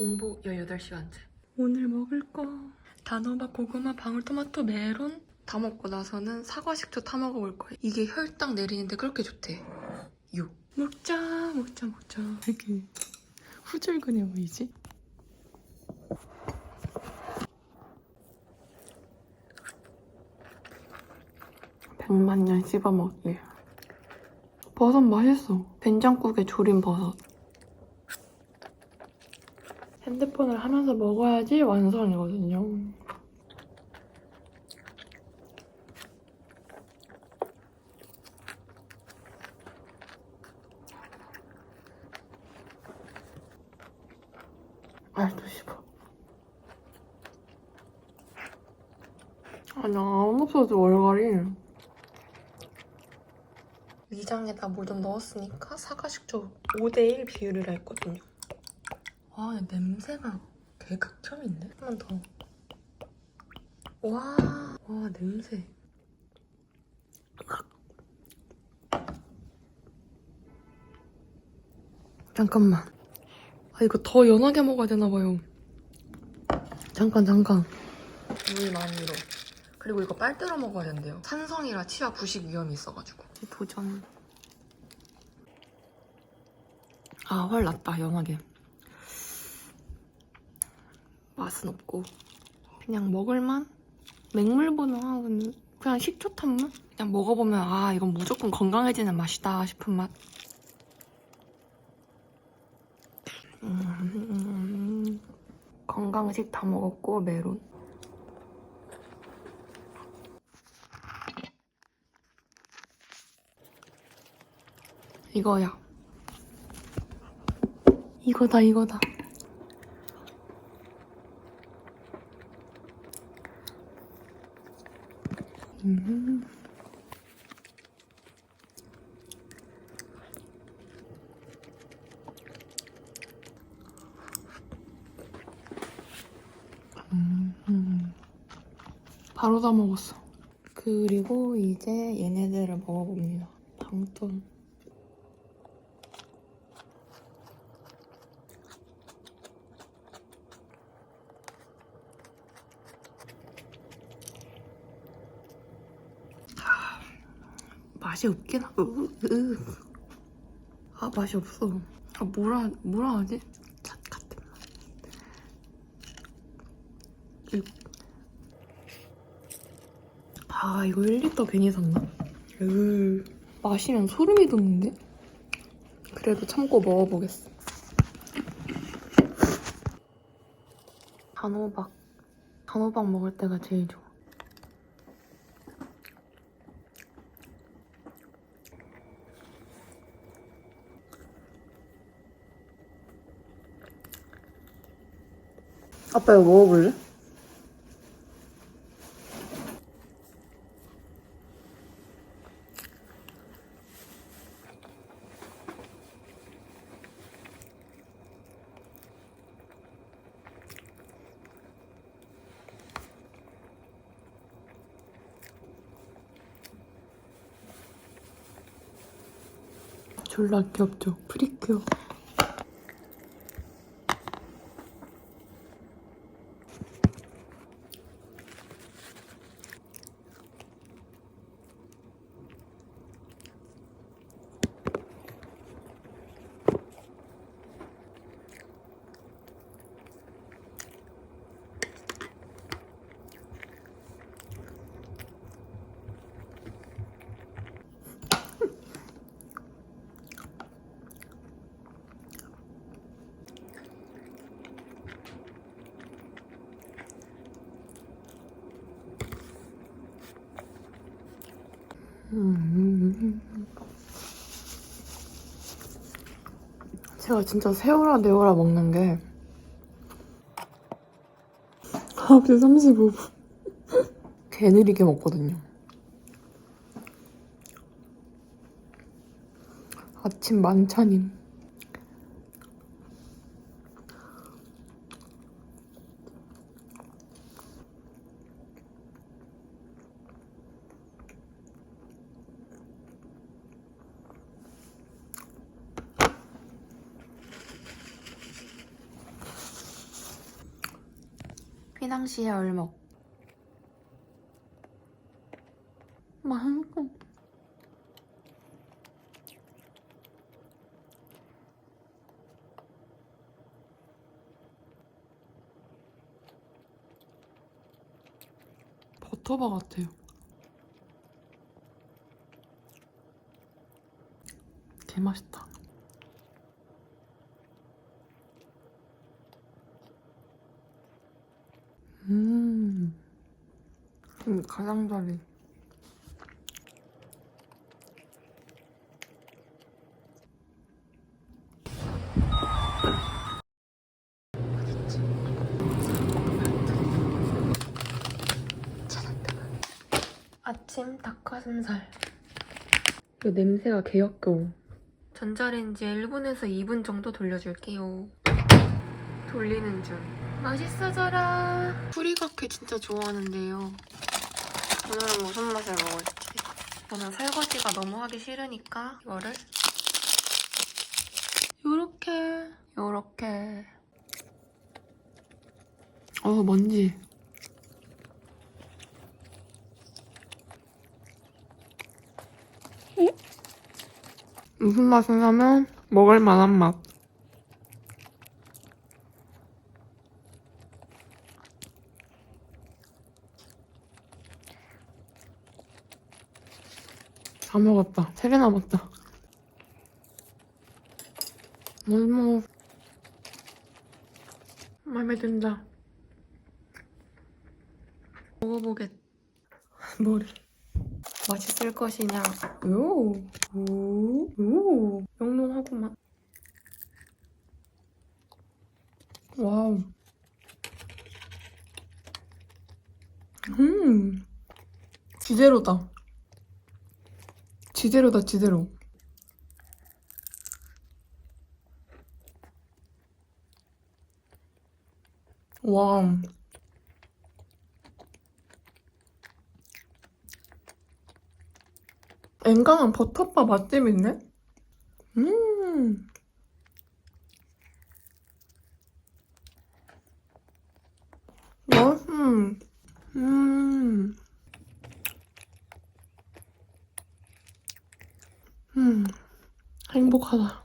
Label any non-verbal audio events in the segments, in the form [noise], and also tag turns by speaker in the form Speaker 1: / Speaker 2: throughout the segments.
Speaker 1: 공부 18시간째. 오늘 먹을 거 단호박, 고구마, 방울토마토, 메론 다 먹고 나서는 사과 식초 타 먹어볼 거예요. 이게 혈당 내리는데 그렇게 좋대. 6. 먹자, 먹자, 먹자. 왜 이렇게 후줄근해 보이지? 백만 년 씹어 먹기. 버섯 맛있어. 된장국에 졸인 버섯. 핸드폰을 하면서 먹어야지 완성이거든요. 말도 씹어. 아니, 안 없어져, 얼갈이. 위장에다 물 좀 넣었으니까 사과식초 5대1 비율을 했거든요. 와, 야, 냄새가 개극혐인데? 한 번 더. 와, 와, 냄새. 잠깐만. 아, 이거 더 연하게 먹어야 되나 봐요. 잠깐, 잠깐. 물 많이로. 그리고 이거 빨대로 먹어야 된대요. 산성이라 치아 부식 위험이 있어가지고. 도전. 아, 훨 낫다, 연하게. 맛은 없고. 그냥 먹을만? 맹물보는 그냥 식초 탄 맛? 그냥 먹어보면 아, 이건 무조건 건강해지는 맛이다 싶은 맛. 음, 건강식 다 먹었고, 메론. 이거야. 이거다, 이거다. 음. 음. 바로 다 먹었어. 그리고 이제 얘네들을 먹어봅니다. 방돈. 맛이 없긴 하. 으, 으. 아 맛이 없어. 아 뭐라 뭐라 하지? 잣 같은 맛. 으. 아 이거 1리터 괜히 샀나? 으. 마시면 소름이 돋는데? 그래도 참고 먹어보겠어. 단호박. 단호박 먹을 때가 제일 좋아. 아빠 이거 먹어볼래? 졸라 귀엽죠? 프리큐어. 음. 제가 진짜 세워라 내워라 먹는 게 9시 35분. [laughs] 개 느리게 먹거든요. 아침 만찬임 휘낭시에 얼먹. 맛있어. 버터바 같아요. 개 맛있다. 음, 음 가장자리. 아침 닭가슴살. 이 냄새가 개 역겨워. 전자레인지에 1분에서 2분 정도 돌려줄게요. 돌리는 중. 맛있어져라. 프리가케 진짜 좋아하는데요. 오늘은 무슨 맛을 먹을지. 저는 설거지가 너무 하기 싫으니까 이거를 요렇게 요렇게 어 먼지 무슨 맛이냐면 먹을 만한 맛. 다 먹었다. 세 개 남았다. 못 먹어. 마음에 든다. 먹어보겠. [laughs] 머리. 맛있을 것이냐? 오, 오, 오. 영롱하구만. 와우. 음. 지대로다. 지대로다, 지대로. 와. 앵강한 버터바 맛집 있네? 음. 맛음. 음. 음. 행복하다.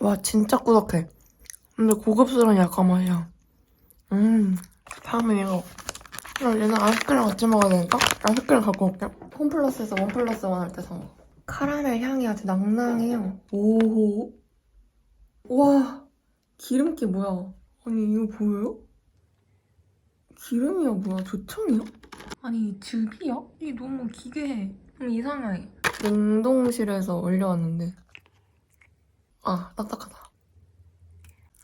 Speaker 1: 와, 진짜 꾸덕해. 근데 고급스러운 약간 맛이야. 음, 다음에 이거. 그럼 얘는 아이스크림 같이 먹어야 되니까 아이스크림 갖고 올게. 홈플러스에서 원 플러스 원 할때산 거. 카라멜 향이 아주 낭낭해요. 오. 와, 기름기 뭐야? 아니, 이거 보여요? 기름이야, 뭐야? 조청이야? 아니, 즙이야? 이게 너무 기괴해. 좀 이상해. 냉동실에서 올려왔는데. 아, 딱딱하다.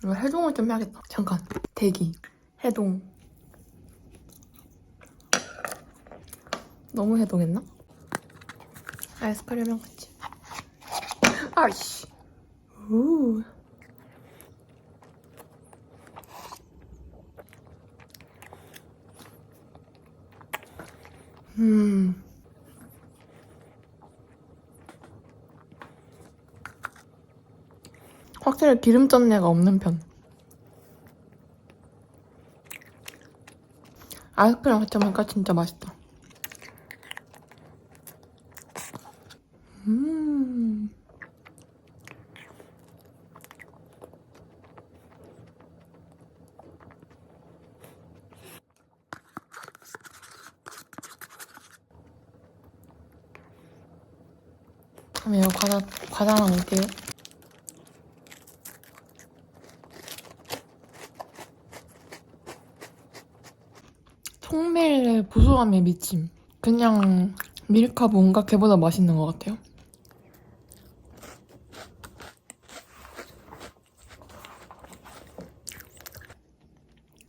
Speaker 1: 이거 해동을 좀 해야겠다. 잠깐. 대기. 해동. 너무 해동했나? 아이스크림이랑 같이. 아이씨. 오. 음. 확실히 기름 짠내가 없는 편. 아이스크림 같이 먹으니까 진짜 맛있다. 음. 그럼 이거 과자, 과자 하나 먹을게요. 통밀의 미침. 그냥 밀카 뭔가 걔보다 맛있는 것 같아요.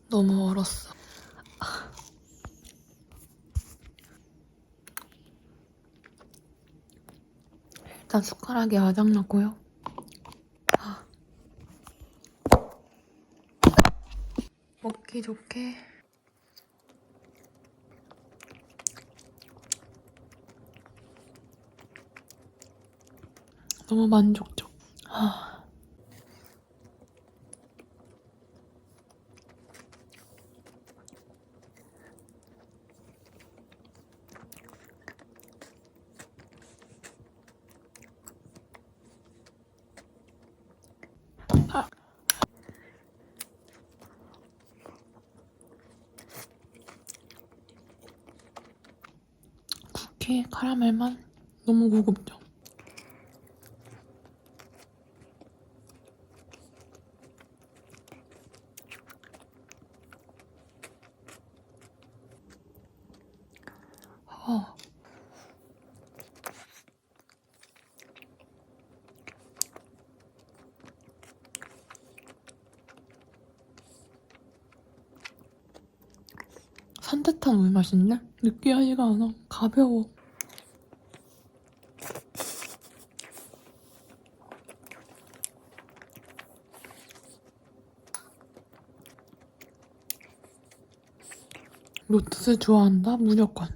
Speaker 1: 너무 얼었어. 일단 숟가락에 아작 나고요. 먹기 좋게 너무 만족적. 아. 쿠키 카라멜만 너무 고급져. 어. 산뜻한 우유 맛있네? 느끼하지가 않아. 가벼워. 로투스 좋아한다? 무조건.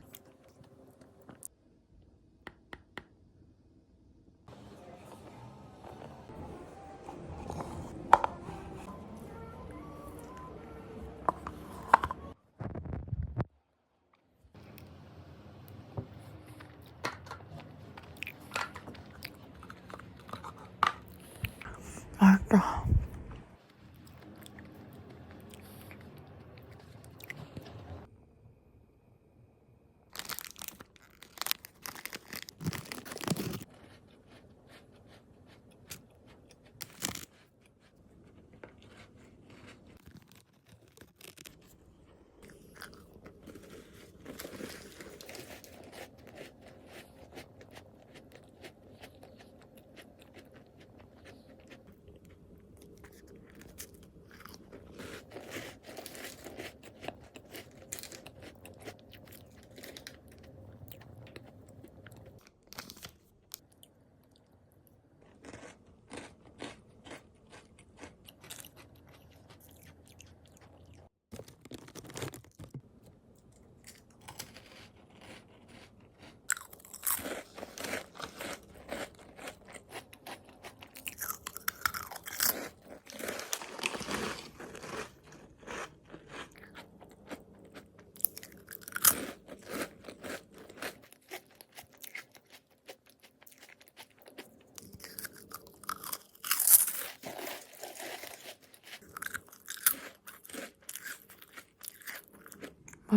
Speaker 1: 맛있다.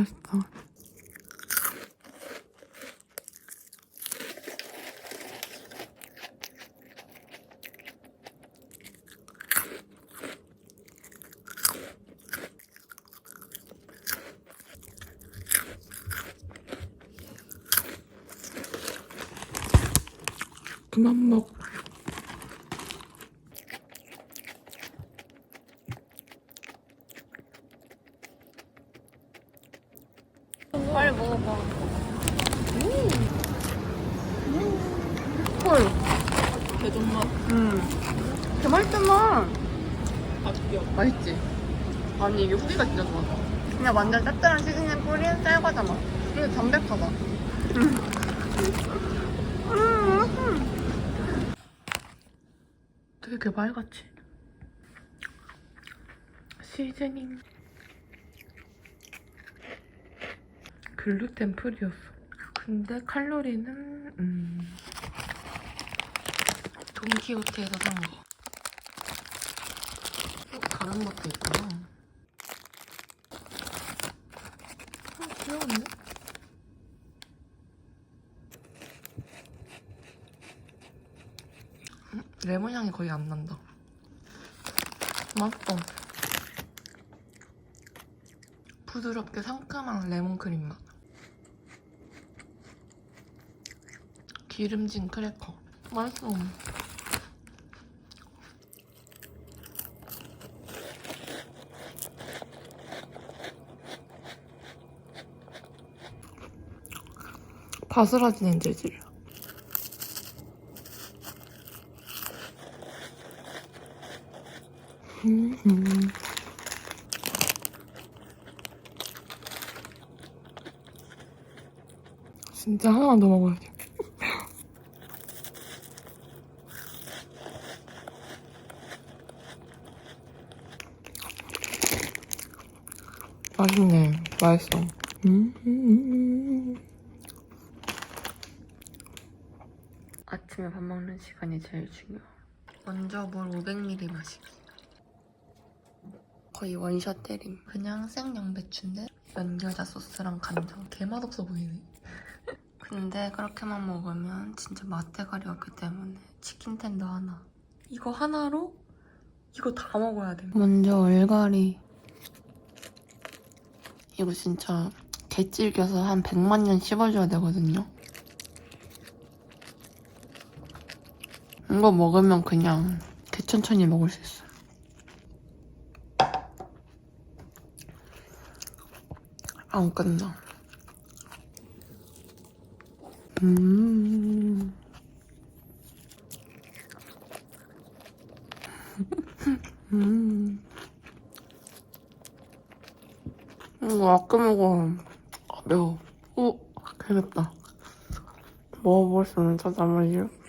Speaker 1: 맛있다. 그만 먹.
Speaker 2: 빨리 먹어봐.
Speaker 1: 헐.
Speaker 2: 개존맛.
Speaker 1: 음. 개
Speaker 2: 바뀌어.
Speaker 1: 맛있지? 아니 이게 후기가 진짜 좋아. 그냥 완전 짭짤한 시즈닝 뿌린 쌀과자 맛. 근데 담백하다. 되게 개발같이. 시즈닝. 글루텐 프리였어. 근데 칼로리는 음. 돈키호테에서 산 거. 어, 다른 것도 있구나. 어, 귀여운데? 음, 레몬 향이 거의 안 난다. 맛있다. 부드럽게 상큼한 레몬 크림 맛. 기름진 크래커. 맛있어. 바스라지는 재질. 음. 진짜 하나 더 먹어야 돼. [laughs] 맛있네. 맛있어. 음. 음, 음 아침에 밥 먹는 시간이 제일 중요해. 먼저 물 500ml 마시기. 거의 원샷 때림. 그냥 생 양배추인데 연겨자 소스랑 간장 개 맛없어 보이네. [laughs] 근데 그렇게만 먹으면 진짜 맛대가리 없기 때문에 치킨 텐더 하나. 이거 하나로 이거 다 먹어야 돼. 먼저 얼갈이. 이거 진짜 개찔겨서 한 100만 년 씹어줘야 되거든요. 이거 먹으면 그냥 개천천히 먹을 수 있어. 안 끝나. 음. [laughs] 음. 이거 아껴 먹어. 아, 매워. 오, 개맵다. 먹어볼 수 있는 잠깐만요.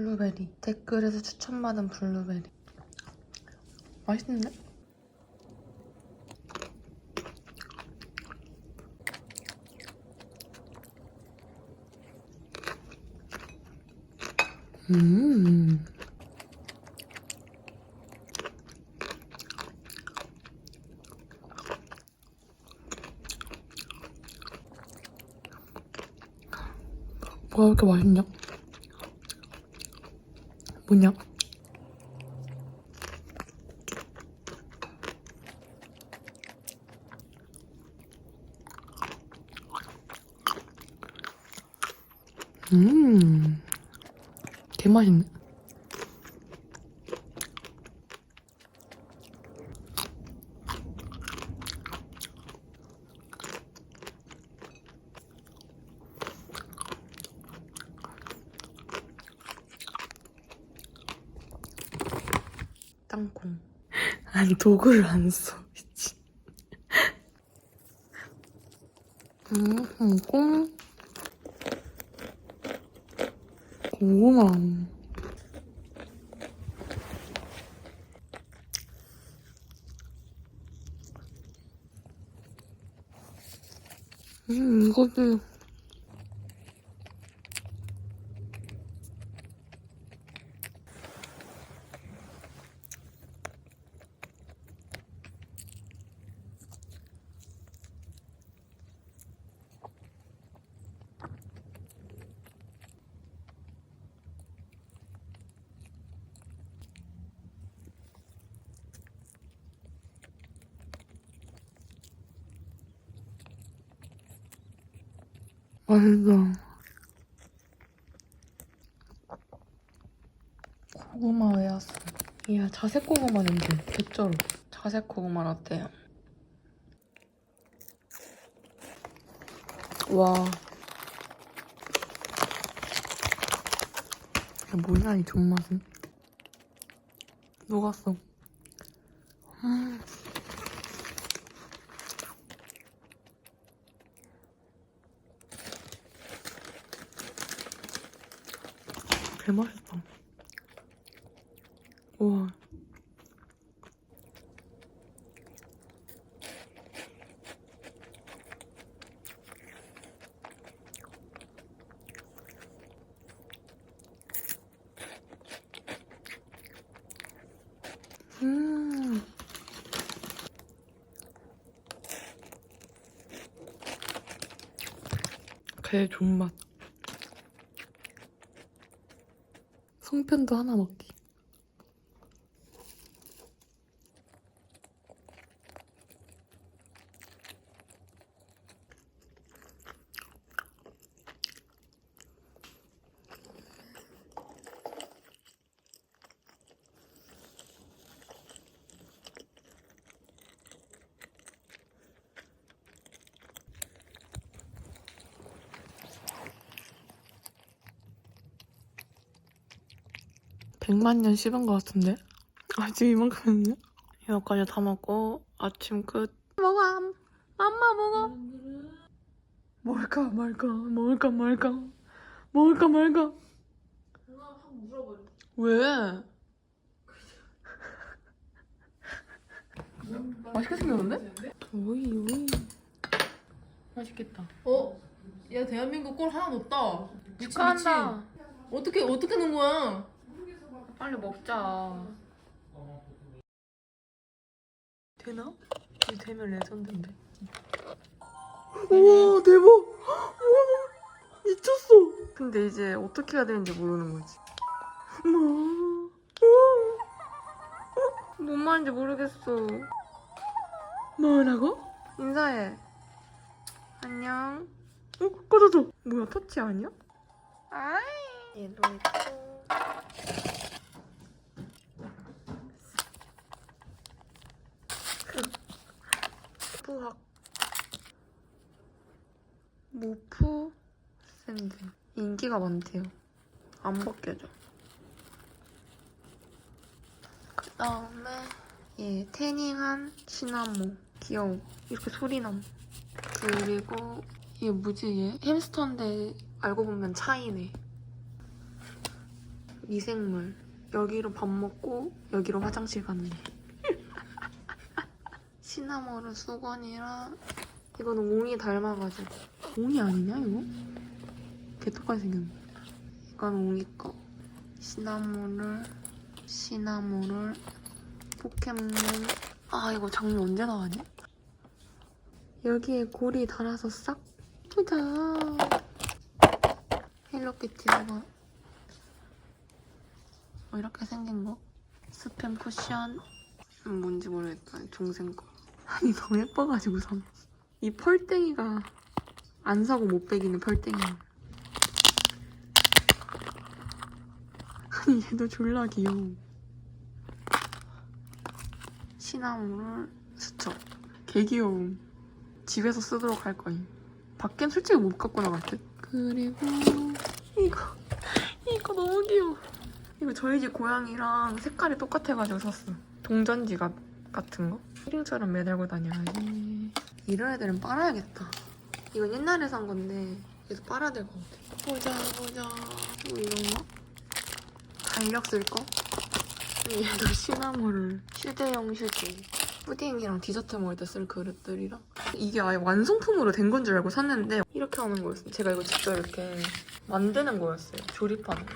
Speaker 1: 블루베리. 댓글에서 추천받은 블루베리. 맛있는데? 음. 뭐가 이렇게 맛있냐? 뭐냐? 음, 개 맛있네. 아니 도구를 안 써. 미친. 음, 콩. 고구마. 음, 이거도. 맛있다. 고구마 왜 왔어? 이야 자색 고구마인데 개쩔어. 자색 고구마 라떼야. 와. 이게 뭐냐 이 존맛은? 녹았어. 음. 개 맛있다. 우와. 음. 개 존맛. 송편도 하나 먹기. 백만 년 씹은 것 같은데? 아직 이만큼 했네? 이거까지 다 먹고 아침 끝 먹어 엄마 먹어 먹을까 말까 먹을까 말까 먹을까 말까. 왜? 맛있게 생겼는데? 오이 오이 맛있겠다
Speaker 2: 어? 야 대한민국 골 하나 넣었다. 미친
Speaker 1: 축하한다
Speaker 2: 미친. 어떻게 어떻게 넣은 거야?
Speaker 1: 빨리 먹자. 되나? 이거 되면 레전드인데. 우와 대박! 우와 미쳤어! 근데 이제 어떻게 해야 되는지 모르는 거지. 우와 우와. 뭔 말인지 모르겠어. 뭐라고? 인사해. 안녕. 어? 꺼져줘. 뭐야 터치 아니야? 아이. 얘도 있고 부학. 모프 샌드. 인기가 많대요. 안 벗겨져. 그 다음에 얘 태닝한 시나모 귀여워. 이렇게 소리남. 그리고 얘 뭐지 얘? 햄스터인데 알고 보면 차이네. 미생물. 여기로 밥 먹고 여기로 화장실 갔네 시나모르 수건이랑 이거는 옹이 닮아가지고. 옹이 아니냐 이거? 개 똑같이 생겼네. 이건 옹이 거. 시나모를 시나모를 포켓몬. 아 이거 장미 언제 나가냐? 여기에 고리 달아서 싹 보자 헬로키티가 뭐 이렇게 생긴 거? 스팸 쿠션? 음, 뭔지 모르겠다. 동생 거 아니 너무 예뻐가지고 산. 이 펄땡이가 안 사고 못 빼기는 펄땡이. 아니 얘도 졸라 귀여워. 시나모를 스쳐. 개 귀여움. 집에서 쓰도록 할 거임. 밖엔 솔직히 못 갖고 나갈 듯. 그리고 이거 이거 너무 귀여워. 이거 저희 집 고양이랑 색깔이 똑같아가지고 샀어. 동전 지갑 같은 거? 키링처럼 매달고 다녀야지. 이런 애들은 빨아야겠다. 이건 옛날에 산 건데 얘도 빨아야 될 것 같아. 보자 보자. 뭐 이런 거? 달력 쓸 거? 얘도 시나모를 휴대용 휴지. 푸딩이랑 디저트 먹을 때 쓸 그릇들이랑 이게 아예 완성품으로 된 건 줄 알고 샀는데 이렇게 하는 거였어요. 제가 이거 직접 이렇게 만드는 거였어요. 조립하는 거.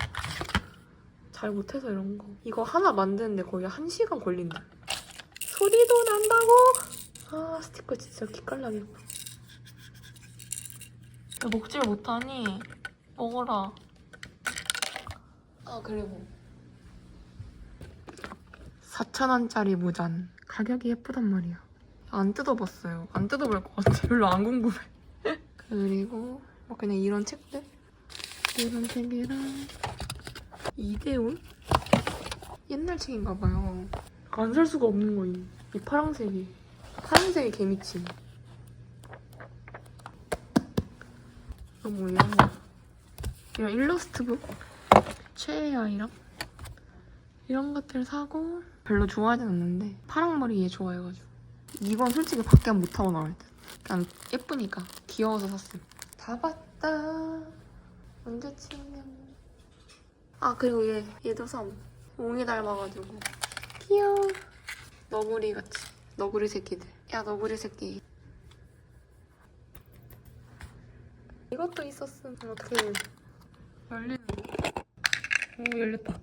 Speaker 1: 잘 못해서 이런 거. 이거 하나 만드는데 거의 한 시간 걸린다. 소리도 난다고? 아 스티커 진짜 기깔나게. 야, 먹질 못하니 먹어라. 아 그리고 4,000원짜리 모잔. 가격이 예쁘단 말이야. 안 뜯어봤어요. 안 뜯어볼 것 같아. [laughs] 별로 안 궁금해. 그리고 뭐 그냥 이런 책들? 이런 책이랑 이대훈? 옛날 책인가 봐요. 안 살 수가 없는 거임. 이 파랑색이. 파란색이 개미치. 이거 뭐야? 이런 일러스트북? 최애 아이랑? 이런 것들 사고 별로 좋아하진 않는데 파랑머리 얘 좋아해가지고 이건 솔직히 밖에 못 하고 나올 듯 그냥 예쁘니까 귀여워서 샀어요 다 봤다 언제쯤이면 아 그리고 얘 얘도 삼 옹이 닮아가지고 귀여워. 너구리 같이. 너구리 새끼들. 야 너구리 새끼. 이것도 있었음 어떻게 열리는 오 열렸다.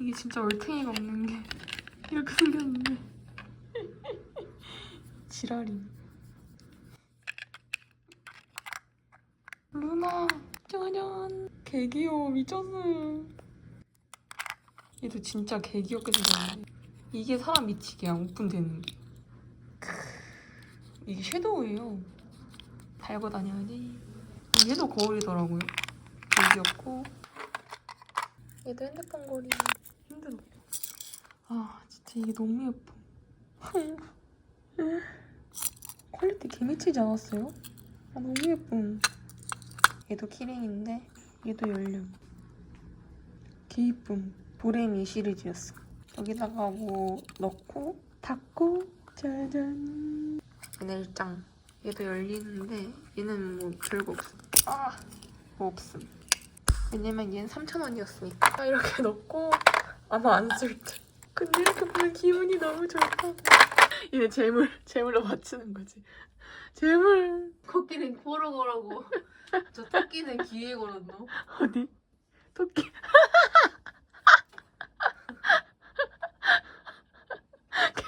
Speaker 1: 이게 진짜 얼탱이가 없는 게 이렇게 생겼는데. [laughs] 지랄이. 루나 짜잔. 개 귀여워 미쳤어 얘도 진짜 개 귀엽게 생겼는데 이게 사람 미치게 안 오픈되는 게. 크, 이게 섀도우예요. 달고 다녀야지. 얘도 거울이더라고요. 개 귀엽고. 얘도 핸드폰 거리 힘들어. 아 진짜 이게 너무 예뻐. [laughs] 퀄리티 개 미치지 않았어요? 아 너무 예쁨 얘도 키링인데 얘도 열림 개 이쁨 도레미 시리즈였어 여기다가 뭐 넣고 닫고 짜잔 일장 얘도 열리는데 얘는 뭐 별거 없어 아뭐 없음 왜냐면 얘는 3,000원이었으니까 이렇게 [laughs] 넣고 아마 안쓸 듯. 근데 이렇게 보면 기분이 너무 좋다. 이제 재물, 재물로 맞추는 거지. 재물.
Speaker 2: 코끼리는 코로 걸라고. 저 토끼는 귀에 걸었노.
Speaker 1: 어디? 토끼. [laughs]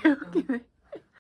Speaker 1: 개웃기네.